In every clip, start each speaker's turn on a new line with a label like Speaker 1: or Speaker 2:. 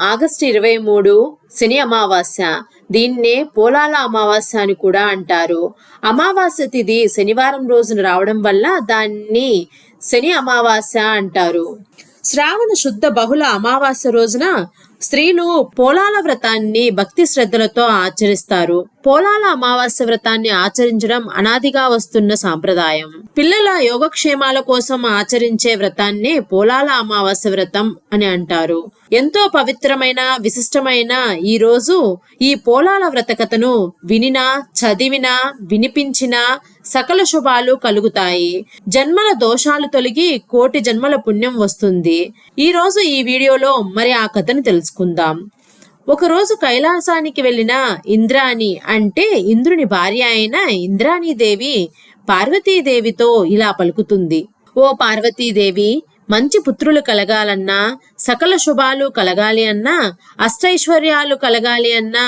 Speaker 1: August ఇరవై మూడు శని అమావాస్య. దీన్నే పోలాల అమావాస్య అని కూడా అంటారు. అమావాస్య తిథి శనివారం రోజున రావడం వల్ల దాన్ని శని అమావాస్య అంటారు. శ్రావణ శుద్ధ బహుళ అమావాస్య రోజున స్త్రీలు పోలాల వ్రతాన్ని భక్తి శ్రద్ధలతో ఆచరిస్తారు. పోలాల అమావాస్య వ్రతాన్ని ఆచరించడం అనాదిగా వస్తున్న సాంప్రదాయం. పిల్లల యోగక్షేమాల కోసం ఆచరించే వ్రతాన్ని పోలాల అమావాస్య వ్రతం అని అంటారు. ఎంతో పవిత్రమైన విశిష్టమైన ఈ రోజు ఈ పోలాల వ్రత కథను వినినా చదివినా వినిపించినా సకల శుభాలు కలుగుతాయి. జన్మల దోషాలు తొలగి కోటి జన్మల పుణ్యం వస్తుంది. ఈ రోజు ఈ వీడియోలో మరి ఆ కథను తెలుసుకుందాం. ఒకరోజు కైలాసానికి వెళ్ళిన ఇంద్రాణి అంటే ఇంద్రుని భార్య అయిన ఇంద్రాణీదేవి పార్వతీదేవితో ఇలా పలుకుతుంది. ఓ పార్వతీదేవి మంచి పుత్రులు కలగాలన్నా సకల శుభాలు కలగాలి అన్నా అష్టైశ్వర్యాలు కలగాలి అన్నా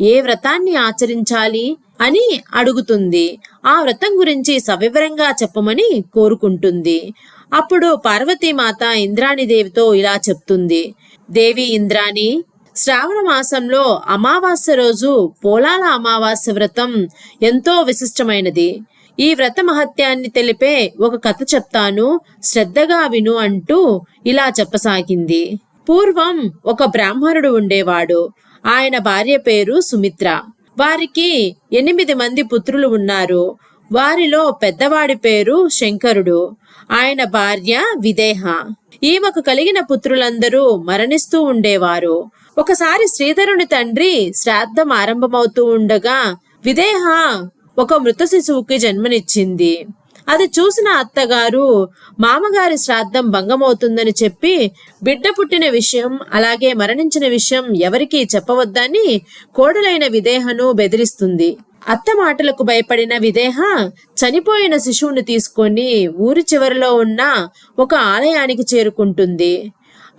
Speaker 1: ఏ వ్రతాన్ని ఆచరించాలి? అని అడుగుతుంది. ఆ వ్రతం గురించి సవివరంగా చెప్పమని కోరుకుంటుంది. అప్పుడు పార్వతీమాత ఇంద్రాణిదేవితో ఇలా చెప్తుంది. దేవి ఇంద్రాణి శ్రావణ మాసంలో అమావాస్య రోజు పోలాల అమావాస్య వ్రతం ఎంతో విశిష్టమైనది. ఈ వ్రత మహత్యాన్ని తెలిపే ఒక కథ చెప్తాను శ్రద్ధగా విను అంటూ ఇలా చెప్పసాగింది. పూర్వం ఒక బ్రాహ్మణుడు ఉండేవాడు. ఆయన భార్య పేరు సుమిత్ర. వారికి ఎనిమిది మంది పుత్రులు ఉన్నారు. వారిలో పెద్దవాడి పేరు శంకరుడు. ఆయన భార్య విదేహ. ఈమెకు కలిగిన పుత్రులందరూ మరణిస్తూ ఉండేవారు. ఒకసారి శ్రీధరుని తండ్రి శ్రాద్ధం ఆరంభమవుతూ ఉండగా విదేహ ఒక మృత శిశువుకి జన్మనిచ్చింది. అది చూసిన అత్తగారు మామగారి శ్రాద్ధం భంగమవుతుందని చెప్పి బిడ్డ పుట్టిన విషయం అలాగే మరణించిన విషయం ఎవరికీ చెప్పవద్దని కోడలైన విదేహను బెదిరిస్తుంది. అత్త మాటలకు భయపడిన విదేహ చనిపోయిన శిశువును తీసుకొని ఊరి చివరిలో ఉన్న ఒక ఆలయానికి చేరుకుంటుంది.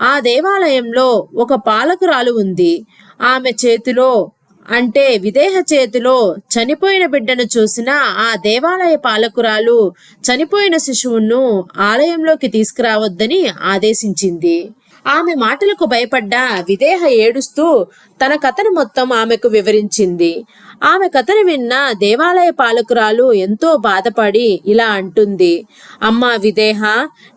Speaker 1: ఆ దేవాలయంలో ఒక పాలకురాలు ఉంది. ఆమె చేతిలో అంటే విదేహ చేతిలో చనిపోయిన బిడ్డను చూసిన ఆ దేవాలయ పాలకురాలు చనిపోయిన శిశువును ఆలయంలోకి తీసుకురావద్దని ఆదేశించింది. ఆమె మాటలకు భయపడ్డ విదేహ ఏడుస్తూ తన కథను మొత్తం ఆమెకు వివరించింది. ఆమె కథను విన్న దేవాలయ పాలకురాలు ఎంతో బాధపడి ఇలా అంటుంది. అమ్మా విదేహ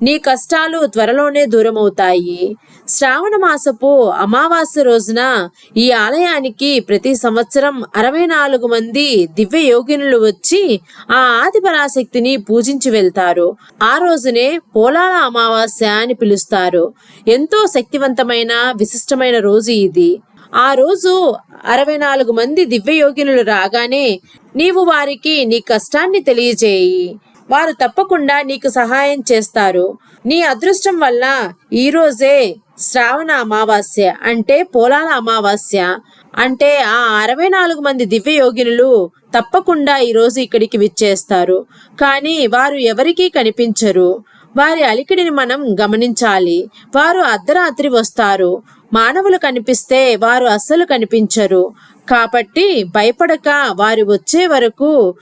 Speaker 1: నీ కష్టాలు త్వరలోనే దూరమవుతాయి. శ్రావణ మాసపు అమావాస్య రోజున ఈ ఆలయానికి ప్రతి సంవత్సరం అరవై నాలుగు మంది దివ్య యోగినులు వచ్చి ఆ ఆదిపరాశక్తిని పూజించి వెళ్తారు. ఆ రోజునే పోలాల అమావాస్య అని పిలుస్తారు. ఎంతో శక్తివంతమైన విశిష్టమైన రోజు ఇది. ఆ రోజు అరవై నాలుగు మంది దివ్యయోగినులు రాగానే నీవు వారికి నీ కష్టాన్ని తెలియజేయి. వారు తప్పకుండా నీకు సహాయం చేస్తారు. నీ అదృష్టం వల్ల ఈ రోజే శ్రావణ అమావాస్య అంటే పోలాల అమావాస్య అంటే ఆ అరవై నాలుగు మంది దివ్య యోగినులు తప్పకుండా ఈరోజు ఇక్కడికి విచ్చేస్తారు. కానీ వారు ఎవరికీ కనిపించరు. వారి అలికిడిని మనం గమనించాలి. వారు అర్ధరాత్రి వస్తారు. మానవులు కనిపిస్తే వారు అస్సలు కనిపించరు. కాబట్టి భయపడక వారు వచ్చే వరకు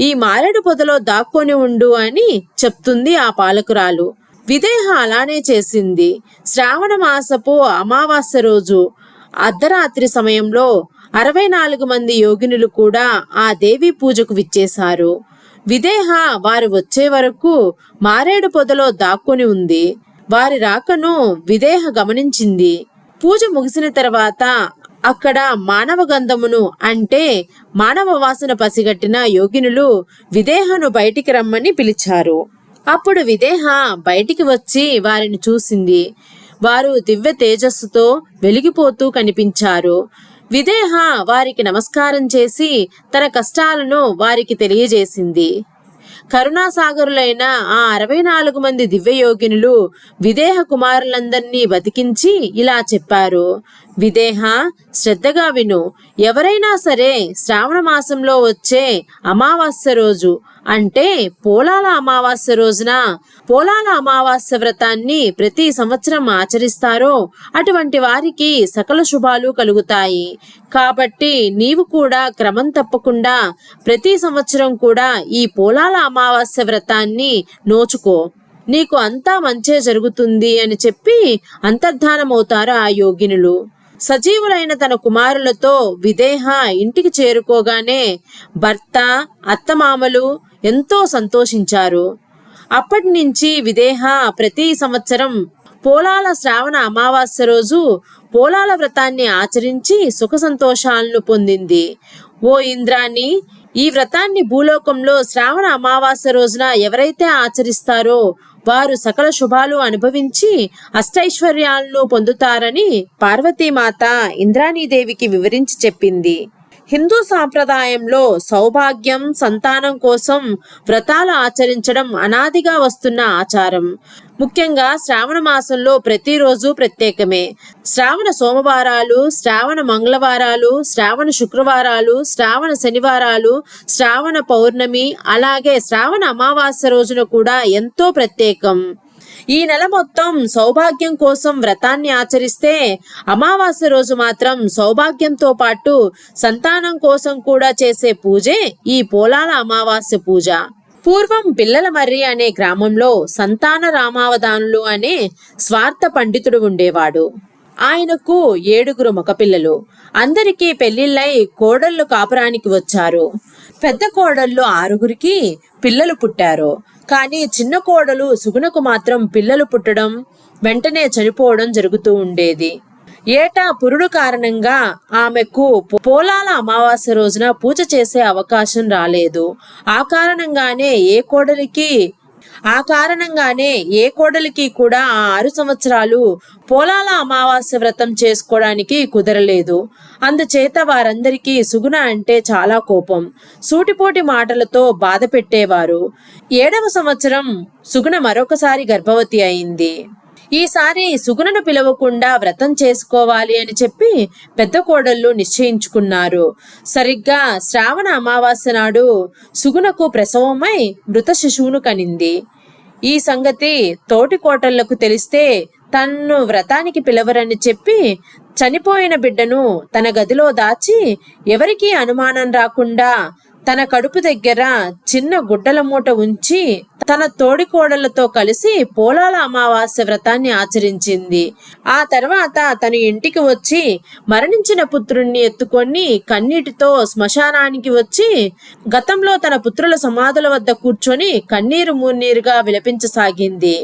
Speaker 1: ఈ మారేడు పొదలో దాక్కొని ఉండు అని చెప్తుంది ఆ పాలకురాలు. విదేహ అలానే చేసింది. శ్రావణ మాసపు అమావాస్య రోజు అర్ధరాత్రి సమయంలో అరవై నాలుగు మంది యోగినులు కూడా ఆ దేవి పూజకు విచ్చేశారు. విదేహ వారు వచ్చే వరకు మారేడు పొదలో దాక్కుని ఉంది. వారి రాకను విదేహ గమనించింది. పూజ ముగిసిన తర్వాత అక్కడ మానవ గంధమును అంటే మానవ వాసన పసిగట్టిన యోగినులు విదేహను బయటికి రమ్మని పిలిచారు. అప్పుడు విదేహ బయటికి వచ్చి వారిని చూసింది. వారు దివ్య తేజస్సుతో వెలిగిపోతూ కనిపించారు. విదేహ వారికి నమస్కారం చేసి తన కష్టాలను వారికి తెలియజేసింది. కరుణాసాగరులైన ఆ అరవై నాలుగు మంది దివ్యయోగినులు విదేహ కుమారులందరినీ బతికించి ఇలా చెప్పారు. విదేహ శ్రద్ధగా విను. ఎవరైనా సరే శ్రావణ మాసంలో వచ్చే అమావాస్య రోజు అంటే పోలాల అమావాస్య రోజున పోలాల అమావాస్య వ్రతాన్ని ప్రతి సంవత్సరం ఆచరిస్తారో అటువంటి వారికి సకల శుభాలు కలుగుతాయి. కాబట్టి నీవు కూడా క్రమం తప్పకుండా ప్రతి సంవత్సరం కూడా ఈ పోలాల అమావాస్య వ్రతాన్ని నోచుకో. నీకు అంతా మంచే జరుగుతుంది అని చెప్పి అంతర్ధానమవుతారు ఆ యోగినులు. సజీవులైన తన కుమారులతో విదేహ ఇంటికి చేరుకోగానే భర్త అత్తమామలు ఎంతో సంతోషించారు. అప్పటి నుంచి విదేహ ప్రతి సంవత్సరం పోలాల శ్రావణ అమావాస్య రోజు పోలాల వ్రతాన్ని ఆచరించి సుఖ సంతోషాలను పొందింది. ఓ ఇంద్రాన్ని ఈ వ్రతాన్ని భూలోకంలో శ్రావణ అమావాస్య రోజున ఎవరైతే ఆచరిస్తారో వారు సకల శుభాలు అనుభవించి అష్టైశ్వర్యాలను పొందుతారని పార్వతీమాత ఇంద్రాణీదేవికి వివరించి చెప్పింది. హిందూ సాంప్రదాయంలో సౌభాగ్యం సంతానం కోసం వ్రతాలు ఆచరించడం అనాదిగా వస్తున్న ఆచారం. ముఖ్యంగా శ్రావణ మాసంలో ప్రతిరోజు ప్రత్యేకమే. శ్రావణ సోమవారాలు శ్రావణ మంగళవారాలు శ్రావణ శుక్రవారాలు శ్రావణ శనివారాలు శ్రావణ పౌర్ణమి అలాగే శ్రావణ అమావాస్య రోజున కూడా ఎంతో ప్రత్యేకం. ఈ నెల మొత్తం సౌభాగ్యం కోసం వ్రతాన్ని ఆచరిస్తే అమావాస్య రోజు మాత్రం సౌభాగ్యంతో పాటు సంతానం కోసం కూడా చేసే పూజే ఈ పోలాల అమావాస్య పూజ. పూర్వం పిల్లల మర్రి అనే గ్రామంలో సంతాన రామావధానులు అనే స్వార్థ పండితుడు ఉండేవాడు. ఆయనకు ఏడుగురు మగపిల్లలు. అందరికీ పెళ్ళిళ్ళై కోడళ్ళు కాపురానికి వచ్చారు. పెద్ద కోడళ్ళు ఆరుగురికి పిల్లలు పుట్టారు. కానీ చిన్న కోడలు సుగుణకు మాత్రం పిల్లలు పుట్టడం వెంటనే చనిపోవడం జరుగుతూ ఉండేది. ఏటా పురుడు కారణంగా ఆమెకు పోలాల అమావాస్య రోజున పూజ చేసే అవకాశం రాలేదు. ఆ కారణంగానే ఏ కోడలికి ఆ కారణంగానే ఏ కోడలికి కూడా ఆ ఆరు సంవత్సరాలు పోలాల అమావాస్య వ్రతం చేసుకోవడానికి కుదరలేదు. అందుచేత వారందరికీ సుగుణ అంటే చాలా కోపం. సూటిపోటి మాటలతో బాధ పెట్టేవారు ఏడవ సంవత్సరం సుగుణ మరొకసారి గర్భవతి అయింది. ఈసారి సుగుణను పిలవకుండా వ్రతం చేసుకోవాలి అని చెప్పి పెద్ద కోడళ్ళు నిశ్చయించుకున్నారు. సరిగ్గా శ్రావణ అమావాస్య నాడు సుగుణకు ప్రసవమై మృత శిశువును కనింది. ఈ సంగతి తోటి కోటళ్ళకు తెలిస్తే తన్ను వ్రతానికి పిలవరని చెప్పి చనిపోయిన బిడ్డను తన గదిలో దాచి ఎవరికీ అనుమానం రాకుండా తన కడుపు దగ్గర చిన్న గుడ్డల మూట ఉంచి తన తోడికోడళ్ళతో కలిసి పోలాల అమావాస్య వ్రతాన్ని ఆచరించింది. ఆ తర్వాత తన ఇంటికి వచ్చి మరణించిన పుత్రుణ్ణి ఎత్తుకొని కన్నీటితో శ్మశానానికి వచ్చి గతంలో తన పుత్రుల సమాధుల వద్ద కూర్చొని కన్నీరు మున్నీరుగా విలపించసాగింది.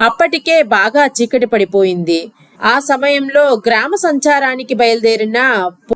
Speaker 1: అప్పటికే బాగా చీకటి పడిపోయింది. ఆ సమయంలో గ్రామ సంచారానికి బయలుదేరిన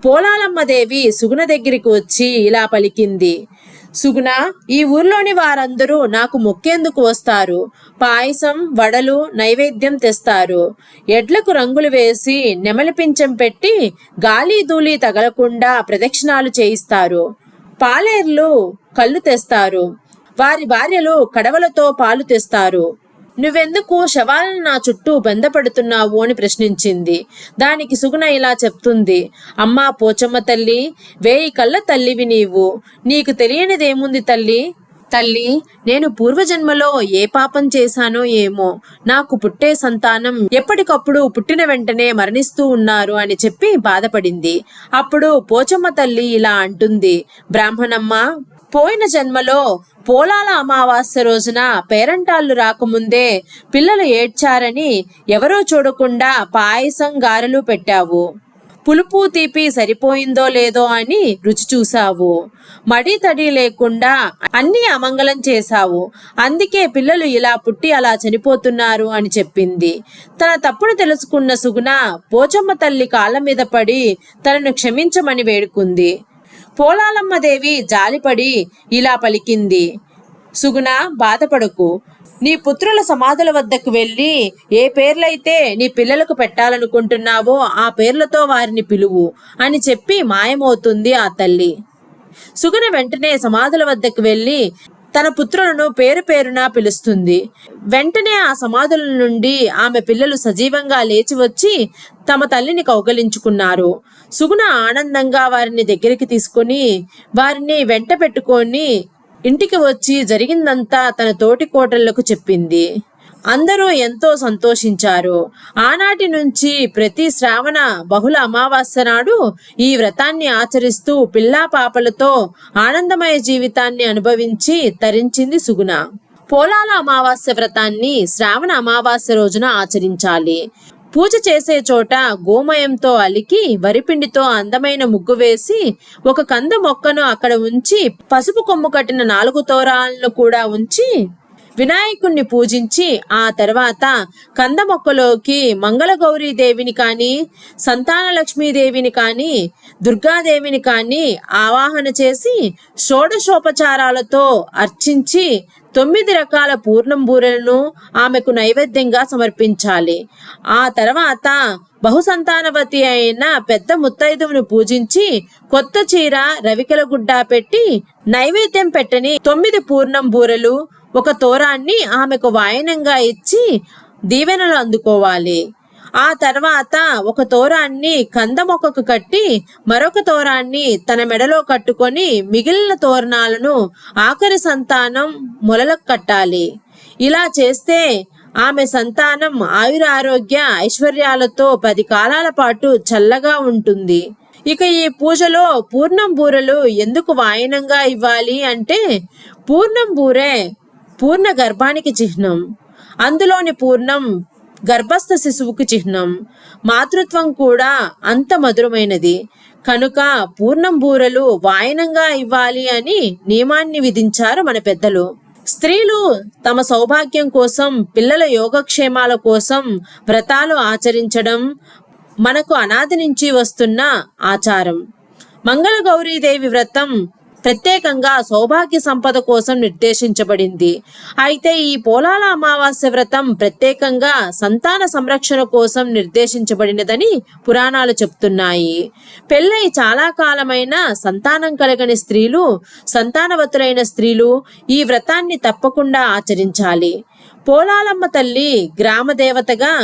Speaker 1: పోలాలమ్మదేవి సుగుణ దగ్గరికి వచ్చి ఇలా పలికింది. సుగుణ ఈ ఊర్లోని వారందరూ నాకు మొక్కేందుకు వస్తారు. పాయసం వడలు నైవేద్యం తెస్తారు. ఎడ్లకు రంగులు వేసి నెమలి పింఛం పెట్టి గాలి ధూళి తగలకుండా ప్రదక్షిణాలు చేయిస్తారు. పాలేర్లు కళ్ళు తెస్తారు. వారి భార్యలు కడవలతో పాలు తెస్తారు. నువ్వెందుకు శవాలను నా చుట్టూ బెందపడుతున్నావు అని ప్రశ్నించింది. దానికి సుగుణ ఇలా చెప్తుంది. అమ్మా పోచమ్మ తల్లి వేయి కళ్ళ తల్లివి నీవు. నీకు తెలియనిదేముంది తల్లి? తల్లి నేను పూర్వజన్మలో ఏ పాపం చేశానో ఏమో. నాకు పుట్టే సంతానం ఎప్పటికప్పుడు పుట్టిన వెంటనే మరణిస్తూ ఉన్నారు అని చెప్పి బాధపడింది. అప్పుడు పోచమ్మ తల్లి ఇలా అంటుంది. బ్రాహ్మణమ్మ పోయిన జన్మలో పోలాల అమావాస్య రోజున పేరంటాళ్ళు రాకముందే పిల్లలు ఏడ్చారని ఎవరో చూడకుండా పాయసం గారెలు పెట్టావు. పులుపు తీపి సరిపోయిందో లేదో అని రుచి చూసావు మడి తడి లేకుండా అన్ని అమంగళం చేశావు. అందుకే పిల్లలు ఇలా పుట్టి అలా చనిపోతున్నారు అని చెప్పింది. తన తప్పును తెలుసుకున్న సుగుణ పోచమ్మ తల్లి కాళ్ళ మీద పడి తనను క్షమించమని వేడుకుంది. పోలాలమ్మదేవి జాలిపడి ఇలా పలికింది. సుగుణ బాధపడకు. నీ పుత్రుల సమాధుల వద్దకు వెళ్ళి ఏ పేర్లైతే నీ పిల్లలకు పెట్టాలనుకుంటున్నావో ఆ పేర్లతో వారిని పిలువు అని చెప్పి మాయమవుతుంది ఆ తల్లి. సుగుణ వెంటనే సమాధుల వద్దకు వెళ్ళి తన పుత్రులను పేరు పేరున పిలుస్తుంది. వెంటనే ఆ సమాధుల నుండి ఆమె పిల్లలు సజీవంగా లేచి వచ్చి తమ తల్లిని కౌగలించుకున్నారు. సుగుణ ఆనందంగా వారిని దగ్గరికి తీసుకొని వారిని వెంట పెట్టుకొని ఇంటికి వచ్చి జరిగిందంతా తన తోటి కోటళ్ళకు చెప్పింది. అందరూ ఎంతో సంతోషించారు. ఆనాటి నుంచి ప్రతి శ్రావణ బహుళ అమావాస్య నాడు ఈ వ్రతాన్ని ఆచరిస్తూ పిల్లా పాపలతో ఆనందమయ జీవితాన్ని అనుభవించి తరించింది సుగుణ. పోలాల అమావాస్య వ్రతాన్ని శ్రావణ అమావాస్య రోజున ఆచరించాలి. పూజ చేసే చోట గోమయంతో అలికి వరిపిండితో అందమైన ముగ్గు వేసి ఒక కంద మొక్కను అక్కడ ఉంచి పసుపు కొమ్ము కట్టిన నాలుగు తోరాలను కూడా ఉంచి వినాయకుణ్ణి పూజించి ఆ తర్వాత కంద మొక్కలోకి దేవిని కానీ సంతాన లక్ష్మీదేవిని కానీ దుర్గాదేవిని కానీ ఆవాహన చేసి షోడశోపచారాలతో అర్చించి తొమ్మిది రకాల పూర్ణం బూరెలను ఆమెకు నైవేద్యంగా సమర్పించాలి. ఆ తర్వాత బహుసంతానవతి అయిన పెద్ద ముత్తైదువును పూజించి కొత్త చీర రవికల గుడ్డ పెట్టి నైవేద్యం పెట్టని తొమ్మిది పూర్ణం బూరెలు ఒక తోరాన్ని ఆమెకు వాయనంగా ఇచ్చి దీవెనలు అందుకోవాలి. ఆ తర్వాత ఒక తోరాన్ని కంద మొక్కకు కట్టి మరొక తోరాన్ని తన మెడలో కట్టుకొని మిగిలిన తోరణాలను ఆఖరి సంతానం మొలలకు కట్టాలి. ఇలా చేస్తే ఆమె సంతానం ఆయురారోగ్య ఐశ్వర్యాలతో పది కాలాల పాటు చల్లగా ఉంటుంది. ఇక ఈ పూజలో పూర్ణం బూరెలు ఎందుకు వాయనంగా ఇవ్వాలి అంటే పూర్ణం బూరె పూర్ణ గర్భానికి చిహ్నం అందులోని పూర్ణం గర్భస్థ శిశువుకు చిహ్నం. మాతృత్వం కూడా అంత మధురమైనది. కనుక పూర్ణం బూరెలు వాయనంగా ఇవ్వాలి అని నియమాన్ని విధించారు మన పెద్దలు. స్త్రీలు తమ సౌభాగ్యం కోసం పిల్లల యోగక్షేమాల కోసం వ్రతాలు ఆచరించడం మనకు అనాది నుంచి వస్తున్న ఆచారం. మంగళగౌరీదేవి వ్రతం ప్రత్యేకంగా సౌభాగ్య సంపద కోసం నిర్దేశించబడింది. అయితే ఈ పోలాల అమావాస్య వ్రతం ప్రత్యేకంగా సంతాన సంరక్షణ కోసం నిర్దేశించబడినదని పురాణాలు చెప్తున్నాయి. పెళ్ళై చాలా కాలమైన సంతానం కలగని స్త్రీలు సంతానవతులైన స్త్రీలు ఈ వ్రతాన్ని తప్పకుండా ఆచరించాలి. పోలాలమ్మ తల్లి గ్రామ దేవతగా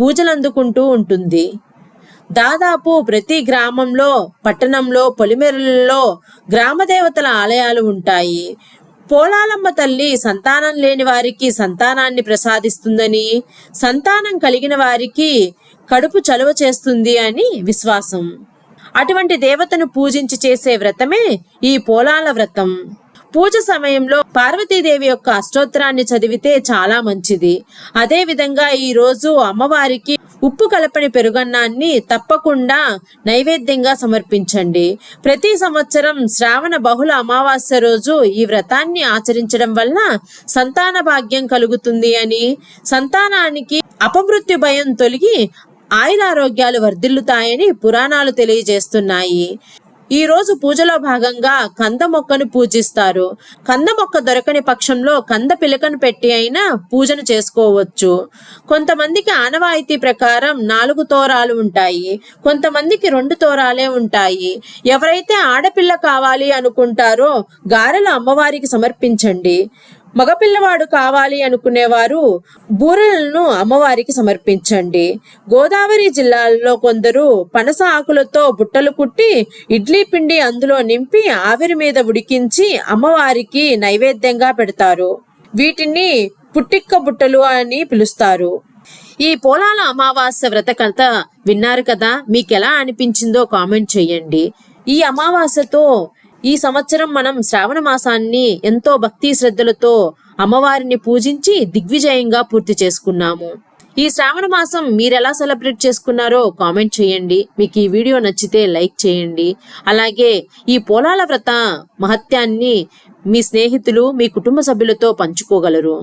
Speaker 1: పూజలందుకుంటూ ఉంటుంది. దాదాపు ప్రతి గ్రామంలో పట్టణంలో పొలిమెరలలో గ్రామదేవతల ఆలయాలు ఉంటాయి. పోలాలమ్మ తల్లి సంతానం లేని వారికి సంతానాన్ని ప్రసాదిస్తుందని సంతానం కలిగిన వారికి కడుపు చలువ చేస్తుంది అని విశ్వాసం. అటువంటి దేవతను పూజించి చేసే వ్రతమే ఈ పోలాల వ్రతం. పూజ సమయంలో పార్వతీదేవి యొక్క అష్టోత్తరాన్ని చదివితే చాలా మంచిది. అదే విధంగా ఈ రోజు అమ్మవారికి ఉప్పు కలపని పెరుగన్నాన్ని తప్పకుండా నైవేద్యంగా సమర్పించండి. ప్రతి సంవత్సరం శ్రావణ బహుళ అమావాస్య రోజు ఈ వ్రతాన్ని ఆచరించడం వల్ల సంతాన భాగ్యం కలుగుతుంది అని సంతానానికి అపమృత్యు భయం తొలగి ఆయురారోగ్యాలు వర్ధిల్లుతాయని పురాణాలు తెలియజేస్తున్నాయి. ఈ రోజు పూజలో భాగంగా కంద మొక్కను పూజిస్తారు. కంద మొక్క దొరకని పక్షంలో కంద పిలకను పెట్టి అయినా పూజను చేసుకోవచ్చు. కొంతమందికి ఆనవాయితీ ప్రకారం నాలుగు తోరాలు ఉంటాయి. కొంతమందికి రెండు తోరాలే ఉంటాయి. ఎవరైతే ఆడపిల్ల కావాలి అనుకుంటారో గారెలు అమ్మవారికి సమర్పించండి. మగపిల్లవాడు కావాలి అనుకునేవారు బూరెలను అమ్మవారికి సమర్పించండి. గోదావరి జిల్లాల్లో కొందరు పనస ఆకులతో బుట్టలు కుట్టి ఇడ్లీ పిండి అందులో నింపి ఆవిరి మీద ఉడికించి అమ్మవారికి నైవేద్యంగా పెడతారు. వీటిని పుట్టిక్క బుట్టలు అని పిలుస్తారు. ఈ పోలాల అమావాస్య వ్రత కథ విన్నారు కదా? మీకు ఎలా అనిపించిందో కామెంట్ చేయండి. ఈ అమావాస్యతో ఈ సంవత్సరం మనం శ్రావణ మాసాన్ని ఎంతో భక్తి శ్రద్ధలతో అమ్మవారిని పూజించి దిగ్విజయంగా పూర్తి చేసుకున్నాము. ఈ శ్రావణ మాసం మీరెలా సెలబ్రేట్ చేసుకున్నారో కామెంట్ చేయండి. మీకు ఈ వీడియో నచ్చితే లైక్ చేయండి. అలాగే ఈ పోలాల వ్రత మహత్యాన్ని మీ స్నేహితులు మీ కుటుంబ సభ్యులతో పంచుకోగలరు.